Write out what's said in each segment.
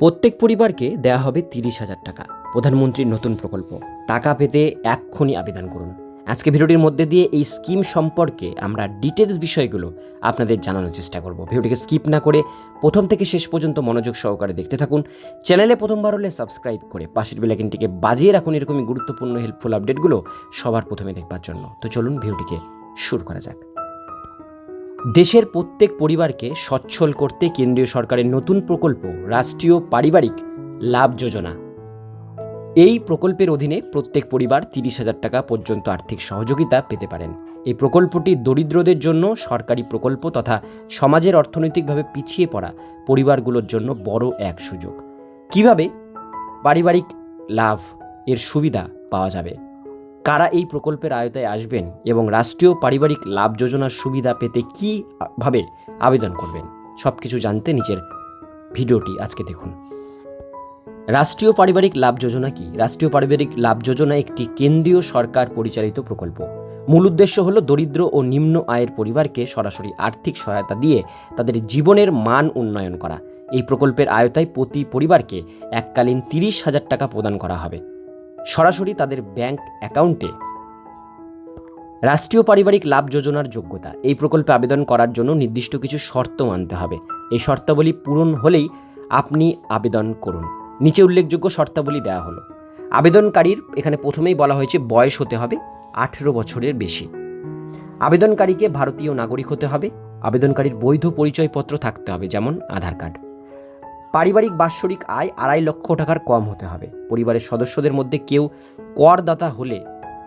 প্রত্যেক পরিবারকে দেয়া হবে তিরিশ হাজার টাকা। প্রধানমন্ত্রীর নতুন প্রকল্প। টাকা পেতে এক্ষুনি আবেদন করুন। আজকে ভিডিওটির মধ্যে দিয়ে এই স্কিম সম্পর্কে আমরা ডিটেলস বিষয়গুলো আপনাদের জানানোর চেষ্টা করব। ভিডিওটিকে স্কিপ না করে প্রথম থেকে শেষ পর্যন্ত মনোযোগ সহকারে দেখতে থাকুন। চ্যানেলে প্রথমবার হলে সাবস্ক্রাইব করে পাশের বেলাইকিনটিকে বাজিয়ে রাখুন এরকমই গুরুত্বপূর্ণ হেল্পফুল আপডেটগুলো সবার প্রথমে দেখবার জন্য। তো চলুন ভিডিওটিকে শুরু করা যাক। দেশের প্রত্যেক পরিবারকে সচ্ছল করতে কেন্দ্রীয় সরকারের নতুন প্রকল্প, রাষ্ট্রীয় পারিবারিক লাভ যোজনা। এই প্রকল্পের অধীনে প্রত্যেক পরিবার তিরিশ হাজার টাকা পর্যন্ত আর্থিক সহযোগিতা পেতে পারেন। এই প্রকল্পটি দরিদ্রদের জন্য সরকারি প্রকল্প তথা সমাজের অর্থনৈতিকভাবে পিছিয়ে পড়া পরিবারগুলোর জন্য বড় এক সুযোগ। কীভাবে পারিবারিক লাভ এর সুবিধা পাওয়া যাবে? কারা এই প্রকল্পের আয়তায় আসবেন এবং রাষ্ট্রীয় পারিবারিক লাভ যোজনার সুবিধা পেতে কীভাবে আবেদন করবেন? সব কিছু জানতে নিচের ভিডিওটি আজকে দেখুন। রাষ্ট্রীয় পারিবারিক লাভ যোজনা কি? রাষ্ট্রীয় পারিবারিক লাভ যোজনা একটি কেন্দ্রীয় সরকার পরিচালিত প্রকল্প। মূল উদ্দেশ্য হল দরিদ্র ও নিম্ন আয়ের পরিবারকে সরাসরি আর্থিক সহায়তা দিয়ে তাদের জীবনের মান উন্নয়ন করা। এই প্রকল্পের আয়তায় প্রতি পরিবারকে এককালীন তিরিশ হাজার টাকা প্রদান করা হবে। সরাসরি তাদের ব্যাংক অ্যাকাউন্টে। রাষ্ট্রীয় পারিবারিক লাভ যোজনার যোগ্যতা। এই প্রকল্পে আবেদন করার জন্য নির্দিষ্ট কিছু শর্ত মানতে হবে। এই শর্তাবলী পূরণ হলেই আপনি আবেদন করুন। নিচে উল্লেখযোগ্য শর্তাবলী দেওয়া হলো। আবেদনকারীর এখানে প্রথমেই বলা হয়েছে, বয়স হতে হবে আঠেরো বছরের বেশি। আবেদনকারীকে ভারতীয় নাগরিক হতে হবে। আবেদনকারীর বৈধ পরিচয়পত্র থাকতে হবে, যেমন আধার কার্ড। পারিবারিক বাৎসরিক আয় আড়াই লক্ষ টাকার কম হতে হবে। পরিবারের সদস্যদের মধ্যে কেউ করদাতা হলে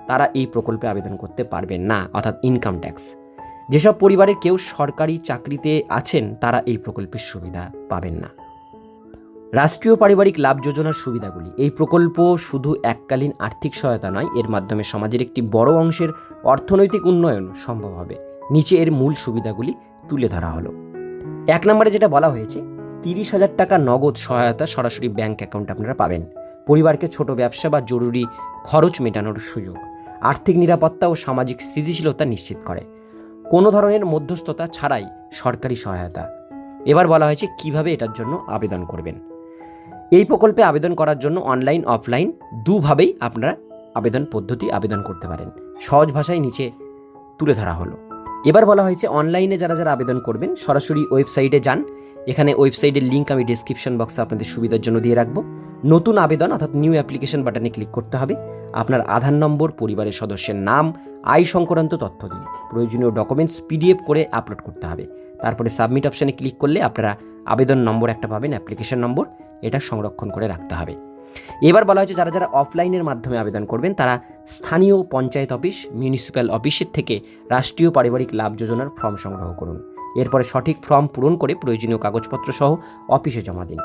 তারা এই প্রকল্পে আবেদন করতে পারবেন না, অর্থাৎ ইনকাম ট্যাক্স যেসব পরিবারের কেউ সরকারি চাকরিতে আছেন, তারা এই প্রকল্পের সুবিধা পাবেন না। রাষ্ট্রীয় পারিবারিক লাভ যোজনার সুবিধাগুলি। এই প্রকল্প শুধু এককালীন আর্থিক সহায়তা নয়, এর মাধ্যমে সমাজের একটি বড় অংশের অর্থনৈতিক উন্নয়ন সম্ভব হবে। নিচে এর মূল সুবিধাগুলি তুলে ধরা হলো। এক নম্বরে যেটা বলা হয়েছে তিরিশ হাজার টাকা নগদ সহায়তা সরাসরি ব্যাংক অ্যাকাউন্ট আপনারা পাবেন। পরিবারকে ছোট ব্যবসা বা জরুরি খরচ মেটানোর সুযোগ। আর্থিক নিরাপত্তা ও সামাজিক স্থিতিশীলতা নিশ্চিত করে। কোনো ধরনের মধ্যস্থতা ছাড়াই সরকারি সহায়তা। এবার বলা হয়েছে কীভাবে এটার জন্য আবেদন করবেন। এই প্রকল্পে আবেদন করার জন্য অনলাইন, অফলাইন দুভাবেই আপনারা আবেদন পদ্ধতি আবেদন করতে পারেন। সহজ ভাষায় নিচে তুলে ধরা হলো। এবার বলা হয়েছে অনলাইনে যারা যারা আবেদন করবেন, সরাসরি ওয়েবসাইটে যান। এখানে ওয়েবসাইটের লিঙ্ক আমি ডিসক্রিপশন বক্সে আপনাদের সুবিধার জন্য দিয়ে রাখব। নতুন আবেদন অর্থাৎ নিউ অ্যাপ্লিকেশন বাটনে ক্লিক করতে হবে। আপনার আধার নম্বর, পরিবারের সদস্যের নাম, আয় সংক্রান্ত তথ্য দিন। প্রয়োজনীয় ডকুমেন্টস পিডিএফ করে আপলোড করতে হবে। তারপরে সাবমিট অপশানে ক্লিক করলে আপনারা আবেদন নম্বর একটা পাবেন অ্যাপ্লিকেশন নম্বর। এটা সংরক্ষণ করে রাখতে হবে। এবার বলা হয়েছে, যারা যারা অফলাইনের মাধ্যমে আবেদন করবেন, তারা স্থানীয় পঞ্চায়েত অফিস মিউনিসিপ্যাল অফিসের থেকে রাষ্ট্রীয় পারিবারিক লাভ যোজনার ফর্ম সংগ্রহ করুন। এরপরে সঠিক ফর্ম পূরণ করে প্রয়োজনীয় কাগজপত্র সহ অফিসে জমা দিন।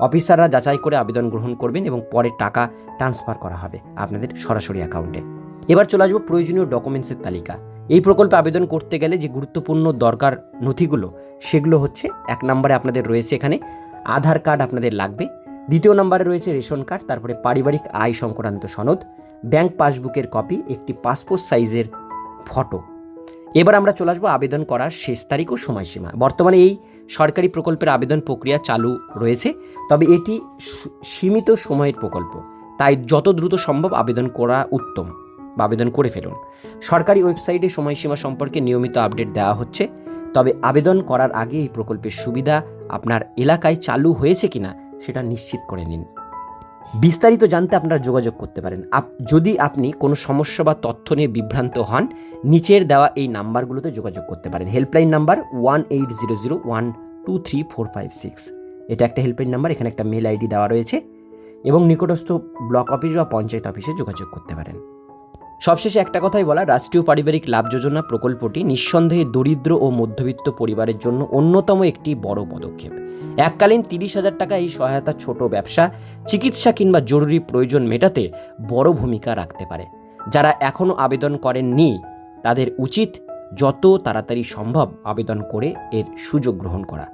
অফিসাররা যাচাই করে আবেদন গ্রহণ করবেন এবং পরে টাকা ট্রান্সফার করা হবে আপনাদের সরাসরি অ্যাকাউন্টে। এবার চলে আসব প্রয়োজনীয় ডকুমেন্টসের তালিকা। এই প্রকল্পে আবেদন করতে গেলে যে গুরুত্বপূর্ণ দরকার নথিগুলো, সেগুলো হচ্ছে, এক নম্বরে আপনাদের রয়েছে এখানে আধার কার্ড আপনাদের লাগবে, দ্বিতীয় নম্বরে রয়েছে রেশন কার্ড, তারপরে পারিবারিক আয় সংক্রান্ত সনদ, ব্যাংক পাসবুকের কপি, একটি পাসপোর্ট সাইজের ফটো এবার আমরা চলে আসব আবেদন করার শেষ তারিখ ও সময়সীমা। বর্তমানে এই সরকারি প্রকল্পের আবেদন প্রক্রিয়া চালু রয়েছে, তবে এটি সীমিত সময়ের প্রকল্প। তাই যত দ্রুত সম্ভব আবেদন করা উত্তম বা আবেদন করে ফেলুন। সরকারি ওয়েবসাইটে সময়সীমা সম্পর্কে নিয়মিত আপডেট দেওয়া হচ্ছে, তবে আবেদন করার আগে এই প্রকল্পের সুবিধা আপনার এলাকায় চালু হয়েছে কিনা সেটা নিশ্চিত করে নিন। বিস্তারিত জানতে আপনারা যোগাযোগ করতে পারেন। আপ- যদি আপনি কোনো সমস্যা বা তথ্য নিয়ে বিভ্রান্ত হন নিচের দেওয়া এই নাম্বারগুলোতে যোগাযোগ করতে পারেন। Helpline number one eight zero zero one two three four five six এটা একটা হেল্পলাইন নাম্বার এখানে একটা মেল আইডি দেওয়া রয়েছে এবং নিকটস্থ ব্লক অফিস বা পঞ্চায়েত অফিসে যোগাযোগ করতে পারেন। সবশেষে একটা কথাই বলা রাষ্ট্রীয় পারিবারিক লাভ যোজনা প্রকল্পটি নিঃসন্দেহে দরিদ্র ও মধ্যবিত্ত পরিবারের জন্য অন্যতম একটি বড় পদক্ষেপ। এককালীন তিরিশ হাজার টাকা এই সহায়তা ছোট ব্যবসা, চিকিৎসা কিংবা জরুরি প্রয়োজন মেটাতে বড় ভূমিকা রাখতে পারে। যারা এখনও আবেদন করেননি তাদের উচিত যত তাড়াতাড়ি সম্ভব আবেদন করে এর সুযোগ গ্রহণ করা।